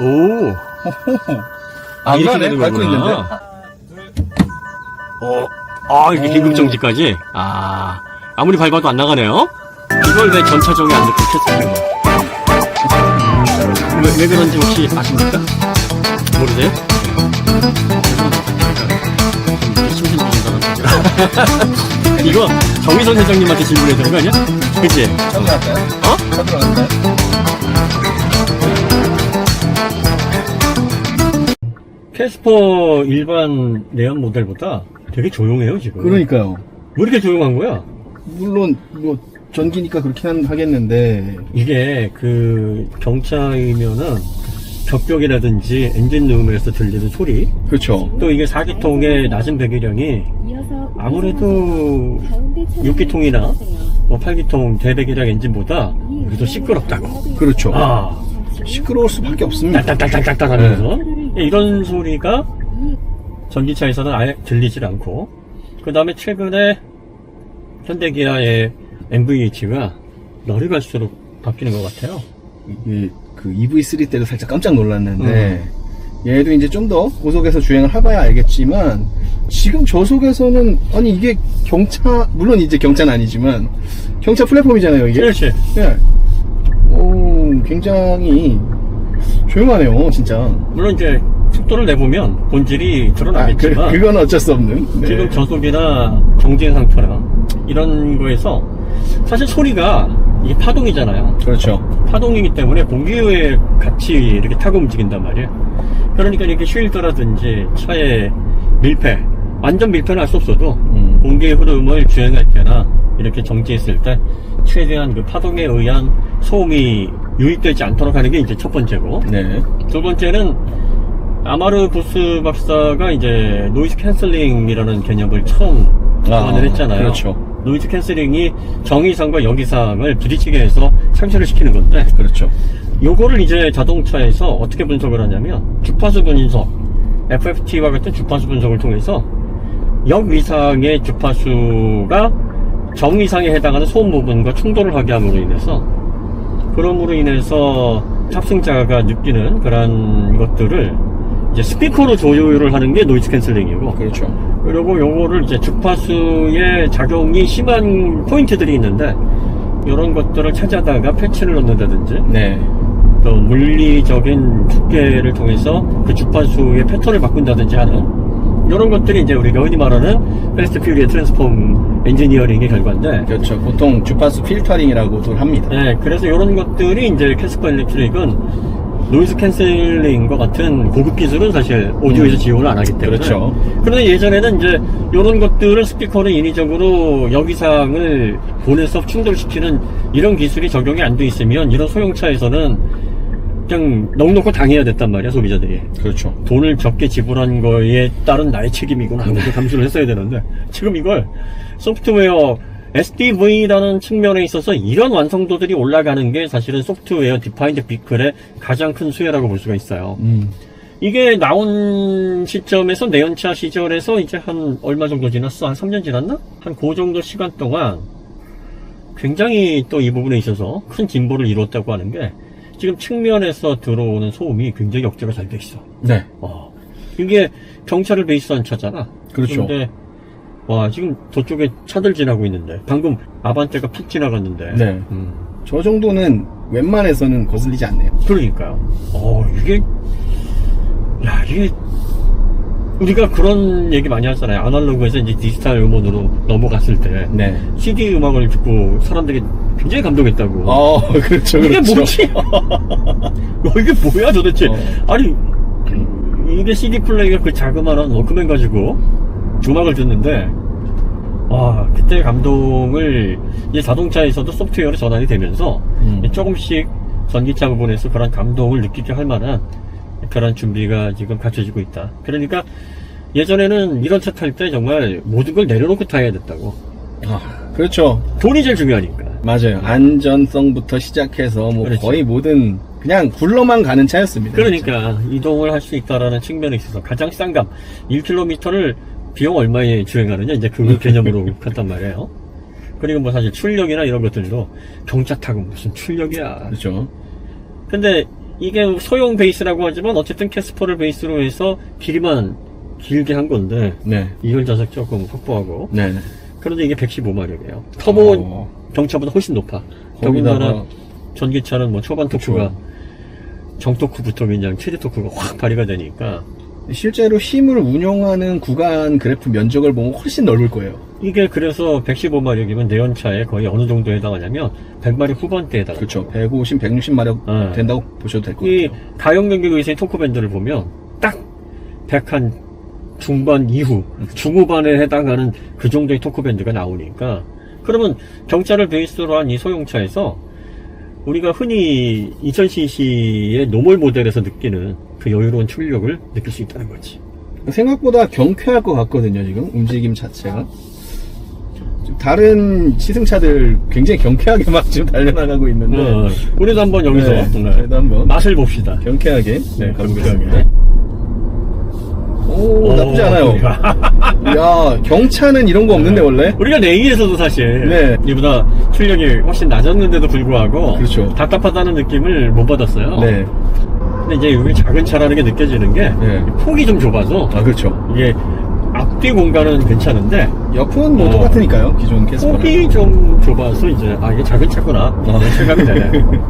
오. 아, 이렇게 그러네. 되는 밟고 거구나. 있는데. 어. 아, 이게 긴급정지까지? 아. 아무리 밟아도 안 나가네요? 이걸 왜 전차종에 안 넣고 켰을까요? 왜, 왜 그런지 혹시 아십니까? 모르세요? 이거 정의선 회장님한테 질문해야 되는 거 아니야? 그치? 쳐들어갈까요? 어? 쳐들어갈까요? 캐스퍼 일반 내연 모델보다 되게 조용해요, 지금. 그러니까요. 왜 이렇게 조용한 거야? 물론, 뭐, 전기니까 그렇긴 하겠는데. 이게 그 경차이면은 격벽이라든지 엔진 누움에서 들리는 소리 그렇죠. 또 이게 4기통의 낮은 배기량이 아무래도 6기통이나 뭐 8기통 대배기량 엔진보다 그래도 시끄럽다고 그렇죠. 아 시끄러울 수밖에 없습니다. 딱딱딱딱딱 하면서 이런 소리가 전기차에서는 아예 들리질 않고 그 다음에 최근에 현대기아의 MVH가 날이 갈수록 바뀌는 것 같아요 이게 그 EV3 때도 살짝 깜짝 놀랐는데, 음. 얘도 이제 좀 더 고속에서 주행을 해봐야 알겠지만, 지금 저속에서는, 아니, 이게 경차, 물론 이제 경차는 아니지만, 경차 플랫폼이잖아요, 이게. 그렇지 예. 오, 굉장히 조용하네요, 진짜. 물론 이제 속도를 내보면 본질이 아, 그, 드러나겠지만 그건 어쩔 수 없는. 네. 지금 저속이나 정지행 상태나 이런 거에서 사실 소리가 이게 파동이잖아요. 그렇죠. 파동이기 때문에 공기에 같이 이렇게 타고 움직인단 말이에요. 그러니까 이렇게 쉴드라든지 차의 밀폐, 완전 밀폐는 할 수 없어도 음. 공기의 흐름을 주행할 때나 이렇게 정지했을 때 최대한 그 파동에 의한 소음이 유입되지 않도록 하는 게 이제 첫 번째고 네. 두 번째는 아마르 부스 박사가 이제 노이즈 캔슬링이라는 개념을 처음 아, 고안을 했잖아요. 그렇죠. 노이즈 캔슬링이 정의상과 역이상을 부딪히게 해서 상처를 시키는 건데 그렇죠. 요거를 이제 자동차에서 어떻게 분석을 하냐면 주파수 분석, FFT와 같은 주파수 분석을 통해서 역위상의 주파수가 정위상에 해당하는 소음 부분과 충돌을 하게 함으로 인해서 그럼으로 인해서 탑승자가 느끼는 그런 것들을 이제 스피커로 조율을 하는 게 노이즈 캔슬링이고 그렇죠. 그리고 요거를 이제 주파수의 작용이 심한 포인트들이 있는데 이런 것들을 찾아다가 패치를 넣는다든지 네. 또 물리적인 두께를 통해서 그 주파수의 패턴을 바꾼다든지 하는 이런 것들이 이제 우리가 흔히 말하는 패스트 퓨리의 트랜스폼 엔지니어링의 결과인데 그렇죠. 보통 주파수 필터링이라고도 합니다. 네, 그래서 이런 것들이 이제 캐스퍼 일렉트릭은 노이즈 캔슬링과 같은 고급 기술은 사실 오디오에서 지원을 안 하기 때문에 그렇죠. 그런데 예전에는 이제 이런 것들을 스피커를 인위적으로 여기상을 보내서 충돌시키는 이런 기술이 적용이 안 돼 있으면 이런 소형차에서는 그냥 넉넉히 당해야 됐단 말이야 소비자들이 그렇죠. 돈을 적게 지불한 거에 따른 나의 책임이구나 하면서 감수를 했어야 되는데 지금 이걸 소프트웨어 SDV라는 측면에 있어서 이런 완성도들이 올라가는 게 사실은 소프트웨어 디파인드 비클의 가장 큰 수혜라고 볼 수가 있어요. 음. 이게 나온 시점에서 내연차 시절에서 이제 한 얼마 정도 지났어? 한 3년 지났나? 한 그 정도 시간 동안 굉장히 또 이 부분에 있어서 큰 진보를 이뤘다고 하는 게 지금 측면에서 들어오는 소음이 굉장히 억제가 잘 돼 있어. 네. 어. 이게 경찰을 베이스한 차잖아. 그렇죠. 근데 와 지금 저쪽에 차들 지나고 있는데 방금 아반떼가 푹 지나갔는데. 네. 음. 저 정도는 웬만해서는 거슬리지 않네요. 그러니까요. 어, 이게, 야, 이게, 우리가 그런 얘기 많이 하잖아요. 아날로그에서 이제 디지털 음원으로 넘어갔을 때, 네. CD 음악을 듣고 사람들이 굉장히 감동했다고. 어, 그렇죠. 이게 그렇죠. 뭐지? 어, 이게 뭐야 도대체? 어. 아니, 이게 CD 플레이가 그 자그마한 워크맨 가지고 음악을 듣는데, 와, 그때 감동을 이제 자동차에서도 소프트웨어로 전환이 되면서 음. 조금씩 전기차 부분에서 그런 감동을 느끼게 할 만한 그런 준비가 지금 갖춰지고 있다. 그러니까 예전에는 이런 차 탈 때 정말 모든 걸 내려놓고 타야 됐다고. 아, 그렇죠. 돈이 제일 중요하니까. 맞아요. 안전성부터 시작해서 뭐 그렇죠. 거의 모든 그냥 굴러만 가는 차였습니다. 그러니까 이동을 할 수 있다라는 측면에 있어서 가장 싼 값 1km를 비용 얼마에 주행하느냐 이제 그 개념으로 갔단 말이에요. 그리고 뭐 사실 출력이나 이런 것들도 경차 타고 무슨 출력이야. 그렇죠. 근데 이게 소형 베이스라고 하지만 어쨌든 캐스퍼를 베이스로 해서 길이만 길게 한 건데 네. 2열 좌석 조금 확보하고 네. 네. 그런데 이게 115마력이에요. 터보 어. 경차보다 훨씬 높아. 더군다나 전기차는 뭐 초반 그쵸. 토크가 정토크부터 그냥 최대 토크가 확 발휘가 되니까 실제로 힘을 운용하는 구간 그래프 면적을 보면 훨씬 넓을 거예요. 이게 그래서 115마력이면 내연차에 거의 어느 정도에 해당하냐면 100마력 후반대에 해당해요. 그렇죠. 150, 160마력 네. 된다고 보셔도 될 것 이 같아요. 가용 경기 의사의 토크밴드를 보면 딱 100한 중반 이후 중후반에 해당하는 그 정도의 토크밴드가 나오니까 그러면 경차를 베이스로 한 이 소형차에서 우리가 흔히 2000cc의 노멀 모델에서 느끼는 그 여유로운 출력을 느낄 수 있다는 거지. 생각보다 경쾌할 것 같거든요, 지금. 움직임 자체가. 다른 시승차들 굉장히 경쾌하게 막 지금 달려나가고 있는데. 어, 우리도 한번 여기서 네, 네, 한번 맛을 봅시다. 경쾌하게 네, 가보겠습니다. 경쾌하게. 오, 나쁘지 않아요. 야, 경차는 이런 거 없는데, 원래? 우리가 내기에서도 사실 네. 이보다 출력이 훨씬 낮았는데도 불구하고 그렇죠. 답답하다는 느낌을 못 받았어요. 네. 근데 이제 여기 작은 차라는 게 느껴지는 게 네. 폭이 좀 좁아서 아, 그렇죠. 이게 앞뒤 공간은 괜찮은데 옆은 뭐 어. 똑같으니까요, 기존 캐스퍼랑. 폭이 좀 좁아서 이제 아 이게 작은 차구나 어. 이런 실감이 되네. 음.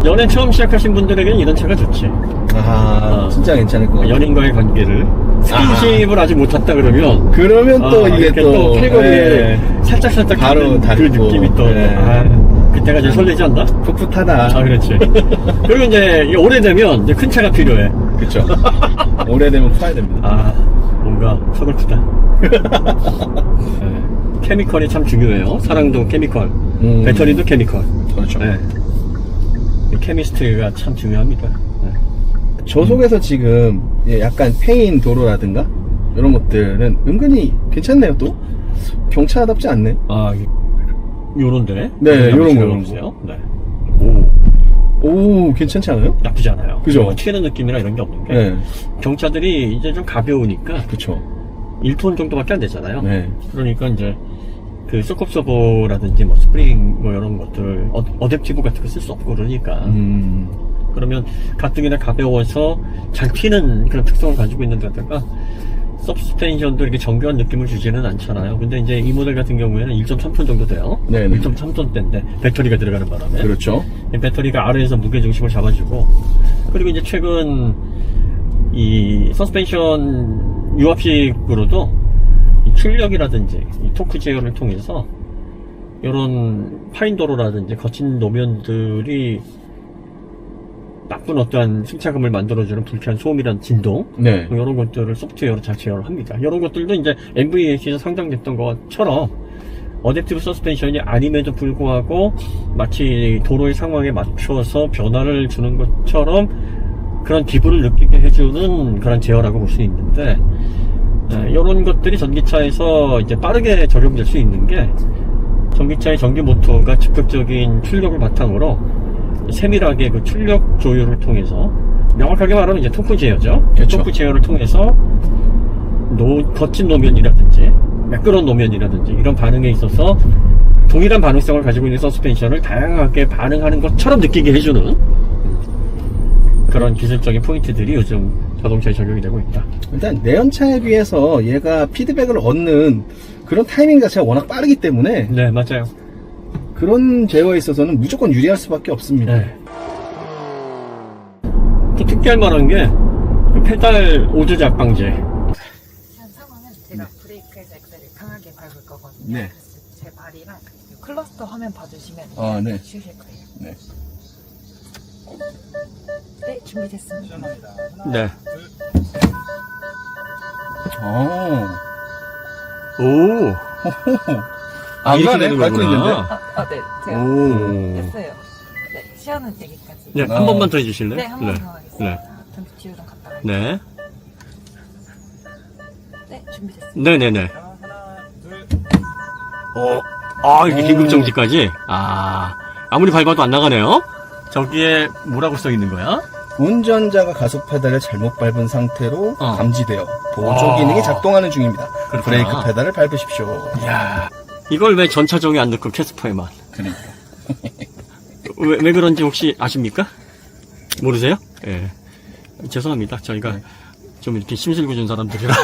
연애 처음 시작하신 분들에게는 이런 차가 좋지. 아, 어. 진짜 괜찮을 것 같아요. 연인과의 관계를 스킨십을 아 직 못했다 그러면 그러면 또 아, 이게 이렇게 또, 킬거리에 예, 살짝 살짝 바로 닿는 그 닿고, 느낌이 또 예. 아, 그때가 제일 설레지 않나? 풋풋하다. 아 그렇지. 그리고 이제 이게 오래되면 이제 큰 차가 필요해. 그쵸. 오래되면 풀어야 됩니다. 아 뭔가 서글프다. 네. 케미컬이 참 중요해요. 사랑도 케미컬, 음. 배터리도 케미컬. 그렇죠. 네. 이 케미스트리가 참 중요합니다. 네. 저속에서 지금 예, 약간 페인 도로라든가 이런 것들은 은근히 괜찮네요 또 경차답지 않네 아 이- 요런데. 네, 요런 거, 요런 보세요. 네. 오 오 괜찮지 않아요? 나쁘지 않아요. 그죠? 뭐 튀는 느낌이나 이런 게 없는 게 네 경차들이 이제 좀 가벼우니까 그쵸 1톤 정도밖에 안 되잖아요. 네 그러니까 이제 그 소컵 서버라든지 뭐 스프링 뭐 이런 것들 어, 어댑티브 같은 거 쓸 수 없고 그러니까 음, 그러면 가뜩이나 가벼워서 잘 튀는 그런 특성을 가지고 있는 데다가 서브스펜션도 이렇게 정교한 느낌을 주지는 않잖아요. 근데 이제 이 모델 같은 경우에는 1.3톤 정도 돼요. 네네. 1.3톤대인데 배터리가 들어가는 바람에 그렇죠 이 배터리가 아래에서 무게 중심을 잡아주고 그리고 이제 최근 이 서스펜션 유압식으로도 이 출력이라든지 이 토크 제어를 통해서 이런 파인도로라든지 거친 노면들이 나쁜 어떠한 승차감을 만들어주는 불쾌한 소음이란 진동 네 이런 것들을 소프트웨어로 잘 제어를 합니다. 이런 것들도 이제 MVH에서 상장됐던 것처럼 어댑티브 서스펜션이 아님에도 불구하고 마치 도로의 상황에 맞춰서 변화를 주는 것처럼 그런 기분을 느끼게 해주는 그런 제어라고 볼 수 있는데 이런 것들이 전기차에서 이제 빠르게 적용될 수 있는 게 전기차의 전기 모터가 즉각적인 출력을 바탕으로 세밀하게 그 출력 조율을 통해서 명확하게 말하면 이제 토크 제어죠. 그렇죠. 토크 제어를 통해서 노, 거친 노면이라든지 매끄러운 노면이라든지 이런 반응에 있어서 동일한 반응성을 가지고 있는 서스펜션을 다양하게 반응하는 것처럼 느끼게 해주는 그런 기술적인 포인트들이 요즘 자동차에 적용이 되고 있다. 일단 내연차에 비해서 얘가 피드백을 얻는 그런 타이밍 자체가 워낙 빠르기 때문에 네, 맞아요. 그런 제어에 있어서는 무조건 유리할 수밖에 없습니다 네. 또 특기할 만한 게그 페달 오조작 방제. 한 상황은 제가 브레이크에서 엑셀을 강하게 밟을 거거든요. 네. 그래서 제 발이랑 이 클러스터 화면 봐주시면 아, 네. 쉬실 거예요. 네. 네, 준비됐습니다. 네. 어. 오. 안 이렇게 가네 되는 밟고 거구나. 있는데 아, 아, 네, 제가 오. 됐어요. 네, 시연은 여기까지. 네, 네, 한 어. 번만 더 해주실래요? 한번더 하겠습니다. 네. 좀 뒤로 좀 갔다 와요. 네. 네, 준비됐습니다. 네네네. 어, 아, 이게 긴급 정지까지? 아, 아무리 밟아도 안 나가네요? 저기에 뭐라고 써 있는 거야? 운전자가 가속 페달을 잘못 밟은 상태로 어. 감지되어 보조 아. 기능이 작동하는 중입니다. 그렇구나. 브레이크 페달을 밟으십시오. 이야. 이걸 왜 전차종에 안 넣고 캐스퍼에만? 그러니까. 왜, 왜 그런지 혹시 아십니까? 모르세요? 예. 죄송합니다. 저희가 좀 이렇게 심술궂은 사람들이라.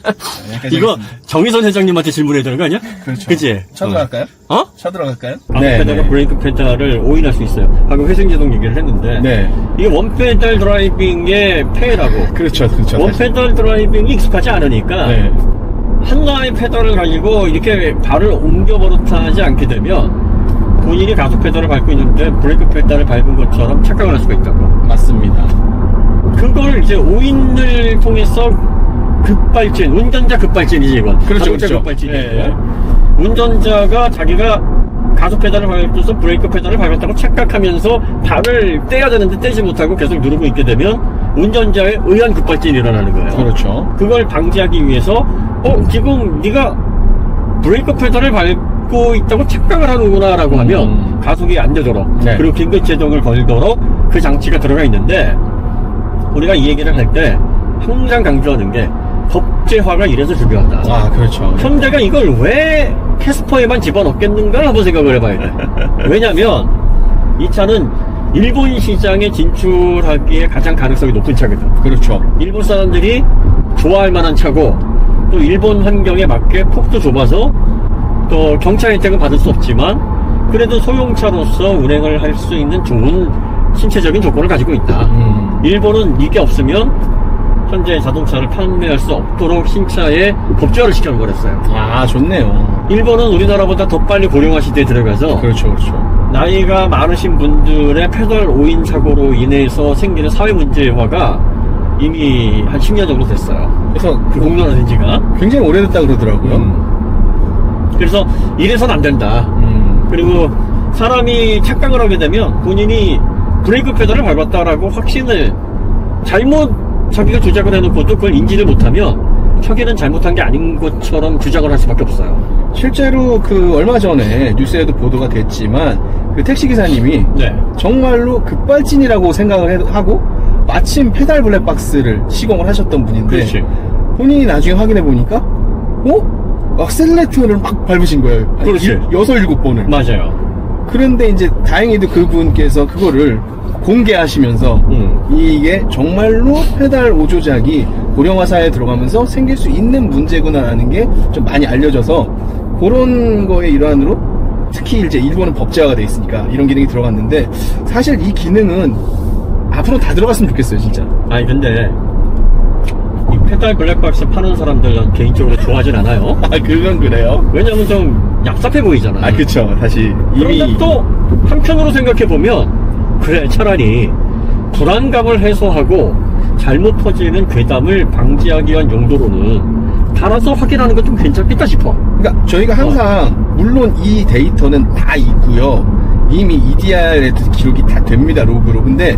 이거 정의선 회장님한테 질문해야 되는 거 아니야? 그렇죠. 그치? 쳐들어갈까요? 어? 쳐들어갈까요? 앞 페달과 브레이크 페달을 오인할 수 있어요. 방금 회생제동 얘기를 했는데. 네. 이게 원 페달 드라이빙의 폐라고. 그렇죠, 그렇죠. 원 페달 드라이빙이 익숙하지 않으니까. 네. 하나의 페달을 가지고 이렇게 발을 옮겨 버릇하지 않게 되면 본인이 가속 페달을 밟고 있는데 브레이크 페달을 밟은 것처럼 착각을 할 수가 있다고. 맞습니다. 그걸 이제 오인을 통해서 급발진, 운전자 급발진이지 이건. 그렇죠, 자동차 그렇죠. 급발진이고. 예. 운전자가 자기가 가속 페달을 밟고서 브레이크 페달을 밟았다고 착각하면서 발을 떼야 되는데 떼지 못하고 계속 누르고 있게 되면 운전자의 의한 급발진이 일어나는 거예요. 그렇죠. 그걸 방지하기 위해서 어 지금 네가 브레이크 페달을 밟고 있다고 착각을 하는구나라고 음. 하면 가속이 안 되도록 네. 그리고 긴급 제동을 걸도록 그 장치가 들어가 있는데 우리가 이 얘기를 할 때 항상 강조하는 게 법제화가 이래서 중요하다. 아, 그렇죠. 현대가 이걸 왜 캐스퍼에만 집어넣겠는가 한번 생각을 해봐야 돼. 왜냐면 이 차는 일본 시장에 진출하기에 가장 가능성이 높은 차거든. 그렇죠. 일본 사람들이 좋아할 만한 차고 또 일본 환경에 맞게 폭도 좁아서 또 경차 혜택은 받을 수 없지만 그래도 소형차로서 운행을 할 수 있는 좋은 신체적인 조건을 가지고 있다. 음. 일본은 이게 없으면 현재 자동차를 판매할 수 없도록 신차에 법제화를 시켜버렸어요. 아, 좋네요. 일본은 우리나라보다 더 빨리 고령화 시대에 들어가서 그렇죠, 그렇죠. 나이가 많으신 분들의 페달 오인 사고로 인해서 생기는 사회 문제화가 이미 한 10년 정도 됐어요. 그래서 그 공론화 된 지가. 굉장히 오래됐다 그러더라고요. 음. 그래서 이래선 안 된다. 음. 그리고 사람이 착각을 하게 되면 본인이 브레이크 페달을 밟았다라고 확신을 잘못 자기가 조작을 해놓고도 그걸 인지를 못하면 자기는 잘못한 게 아닌 것처럼 주장을 할 수밖에 없어요. 실제로 그 얼마 전에 뉴스에도 보도가 됐지만 그 택시 기사님이 네. 정말로 급발진이라고 생각을 해- 하고 마침 페달 블랙박스를 시공을 하셨던 분인데 그렇지. 본인이 나중에 확인해 보니까 어? 악셀레이터를 막 밟으신 거예요. 그렇지. 여섯 일곱 번을. 맞아요. 그런데 이제 다행히도 그분께서 그거를 공개하시면서 음. 이게 정말로 페달 오조작이 고령화사에 들어가면서 생길 수 있는 문제구나라는 게 좀 많이 알려져서 그런 거의 일환으로 특히 이제 일본은 법제화가 돼 있으니까 이런 기능이 들어갔는데 사실 이 기능은 앞으로 다 들어갔으면 좋겠어요 진짜 아니 근데 이 페달 블랙박스 파는 사람들은 개인적으로 좋아하진 않아요. 아 그건 그래요 왜냐면 좀 얍삽해 보이잖아. 아 그쵸 다시 이미 그런데 또 한편으로 생각해 보면 그래 차라리 불안감을 해소하고 잘못 퍼지는 괴담을 방지하기 위한 용도로는 달아서 확인하는 건 좀 괜찮겠다 싶어. 그러니까 저희가 항상 물론 이 데이터는 다 있고요. 이미 EDR에도 기록이 다 됩니다 로그로. 근데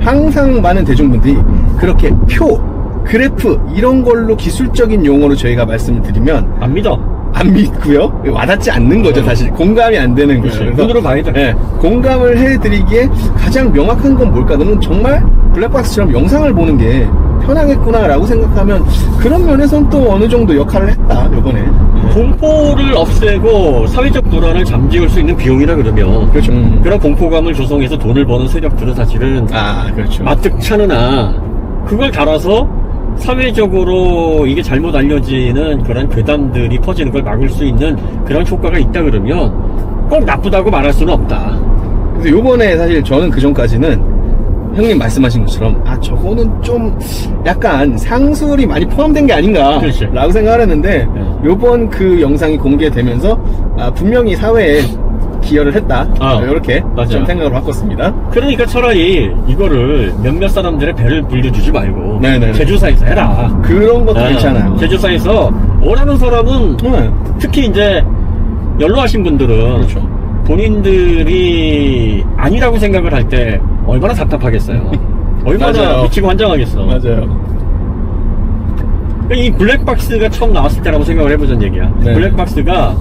항상 많은 대중분들이 그렇게 표, 그래프 이런 걸로 기술적인 용어로 저희가 말씀을 드리면 안 믿어. 안 믿고요. 와닿지 않는 거죠 사실 공감이 안 되는. 그렇지. 그래서 눈으로 봐야 돼. 예, 공감을 해드리기에 가장 명확한 건 뭘까? 너는 정말 블랙박스처럼 영상을 보는 게 편하겠구나라고 생각하면 그런 면에선 또 어느 정도 역할을 했다 요번에. 공포를 없애고 사회적 불안을 잠재울 수 있는 비용이라 그러면 그렇죠. 음. 그런 공포감을 조성해서 돈을 버는 세력들은 사실은 아, 그렇죠. 마뜩찮으나 그걸 달아서 사회적으로 이게 잘못 알려지는 그런 괴담들이 퍼지는 걸 막을 수 있는 그런 효과가 있다 그러면 꼭 나쁘다고 말할 수는 없다. 그래서 요번에 사실 저는 그 전까지는 형님 말씀하신 것처럼 아 저거는 좀 약간 상술이 많이 포함된 게 아닌가 그렇지. 라고 생각을 했는데 네. 요번 그 영상이 공개되면서 아, 분명히 사회에 기여를 했다 아, 이렇게 맞아요. 좀 생각을 바꿨습니다 그러니까 차라리 이거를 몇몇 사람들의 배를 불려주지 말고 네네네. 제조사에서 해라. 그런 것도 아, 괜찮아요 제조사에서 원하는 사람은 네. 특히 이제 연로하신 분들은 그렇죠. 본인들이 아니라고 생각을 할때 얼마나 답답하겠어요. 얼마나 맞아요. 미치고 환장하겠어. 맞아요 이 블랙박스가 처음 나왔을 때라고 생각을 해보자는 얘기야. 네. 블랙박스가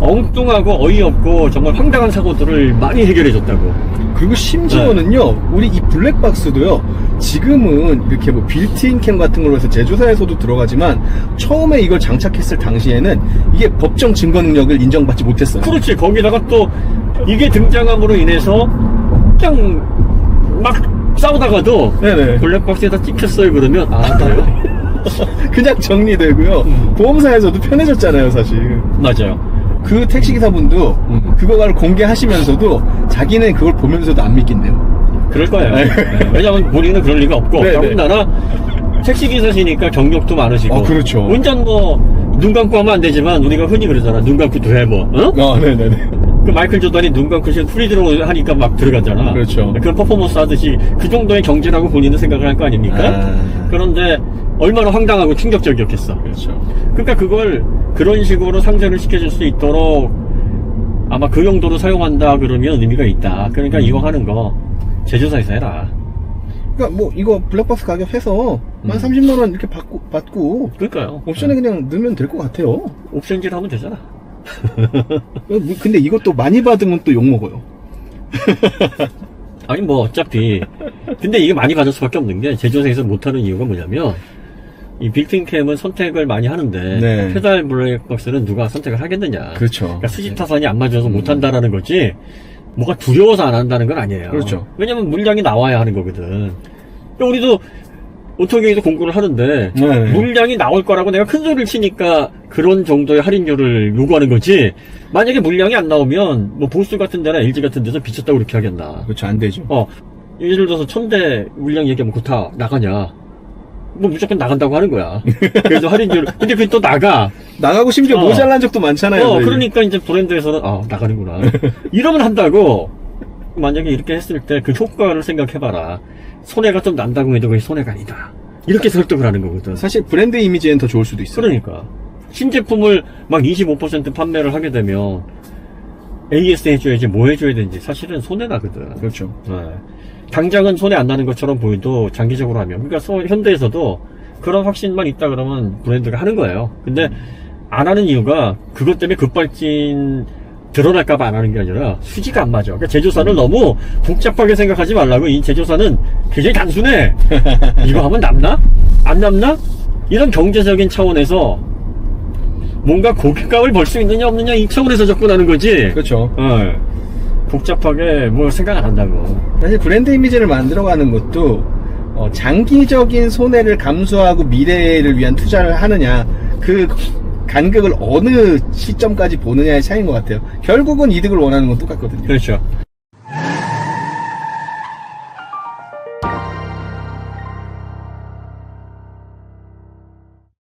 엉뚱하고 어이없고 정말 황당한 사고들을 많이 해결해줬다고. 그리고 심지어는요, 네. 우리 이 블랙박스도요, 지금은 이렇게 뭐 빌트인 캠 같은 걸로 해서 제조사에서도 들어가지만, 처음에 이걸 장착했을 당시에는 이게 법정 증거 능력을 인정받지 못했어요. 그렇지. 거기다가 또 이게 등장함으로 인해서 그냥 막 싸우다가도 네네. 블랙박스에다 찍혔어요 그러면 아 그래요? 그냥 정리되고요. 음. 보험사에서도 편해졌잖아요, 사실. 맞아요. 그 택시기사분도 음. 그거를 공개하시면서도 자기는 그걸 보면서도 안 믿긴대요. 그럴 거예요. 네. 네. 왜냐면 본인은 그럴 리가 없고 네, 네. 더군다나 택시기사시니까 경력도 많으시고 어, 그렇죠. 운전 뭐 눈 감고 하면 안 되지만 우리가 흔히 그러잖아 눈 감고도 해뭐 어? 아, 네네네. 그 마이클 조던이 눈 감고 프리드로 하니까 막 들어가잖아. 그렇죠. 그런 퍼포먼스 하듯이 그 정도의 경지라고 본인은 생각을 할 거 아닙니까? 아. 그런데 얼마나 황당하고 충격적이었겠어. 그렇죠. 그러니까 그걸 그런 식으로 상쇄를 시켜줄 수 있도록 아마 그 용도로 사용한다 그러면 의미가 있다. 그러니까 음. 이거 하는 거 제조사에서 해라. 그러니까 뭐 이거 블랙박스 가격 해서 한 음. 30만 원 이렇게 받고 받고 그러니까요. 옵션에 그냥 넣으면 될 것 같아요. 옵션질 하면 되잖아. 뭐, 근데 이것도 많이 받으면 또 욕 먹어요. 아니 뭐 어차피 근데 이게 많이 받을 수밖에 없는 게 제조사에서 못하는 이유가 뭐냐면 이 빌딩캠은 선택을 많이 하는데 네. 페달 블랙박스는 누가 선택을 하겠느냐 그렇죠. 그러니까 수직 타산이 안 맞아서 못 한다라는 거지 뭐가 두려워서 안 한다는 건 아니에요 그렇죠. 왜냐면 물량이 나와야 하는 거거든 그러니까 우리도 오토게이도 공부를 하는데 네. 물량이 나올 거라고 내가 큰 소리를 치니까 그런 정도의 할인율을 요구하는 거지 만약에 물량이 안 나오면 뭐 보스 같은 데나 LG 같은 데서 비쳤다고 그렇게 하겠나 그렇죠. 안 되죠. 어, 예를 들어서 천대 물량 얘기하면 그거 다 나가냐? 뭐 무조건 나간다고 하는 거야. 그래서 할인율. 근데 그게 또 나가. 나가고 심지어 어. 모자란 적도 많잖아요. 어, 저희. 그러니까 이제 브랜드에서는, 아, 나가는구나. 이러면 한다고. 만약에 이렇게 했을 때 그 효과를 생각해봐라. 손해가 좀 난다고 해도 그게 손해가 아니다. 이렇게 설득을 하는 거거든. 사실 브랜드 이미지엔 더 좋을 수도 있어요. 그러니까. 신제품을 막 25% 판매를 하게 되면 AS 해줘야지 뭐 해줘야 되는지 사실은 손해나거든. 그렇죠. 네. 당장은 손해 안 나는 것처럼 보여도 장기적으로 하면 그러니까 소- 현대에서도 그런 확신만 있다 그러면 브랜드가 하는 거예요 근데 안 하는 이유가 그것 때문에 급발진 드러날까봐 안 하는 게 아니라 수지가 안 맞아 그러니까 제조사를 너무 복잡하게 생각하지 말라고 이 제조사는 굉장히 단순해 이거 하면 남나? 안 남나? 이런 경제적인 차원에서 뭔가 고객값을 벌 수 있느냐 없느냐 이 차원에서 접근하는 거지 그렇죠. 어, 복잡하게 뭘 생각 안 한다고. 사실 브랜드 이미지를 만들어가는 것도 어, 장기적인 손해를 감수하고 미래를 위한 투자를 하느냐 그 간격을 어느 시점까지 보느냐의 차이인 것 같아요. 결국은 이득을 원하는 건 똑같거든요. 그렇죠.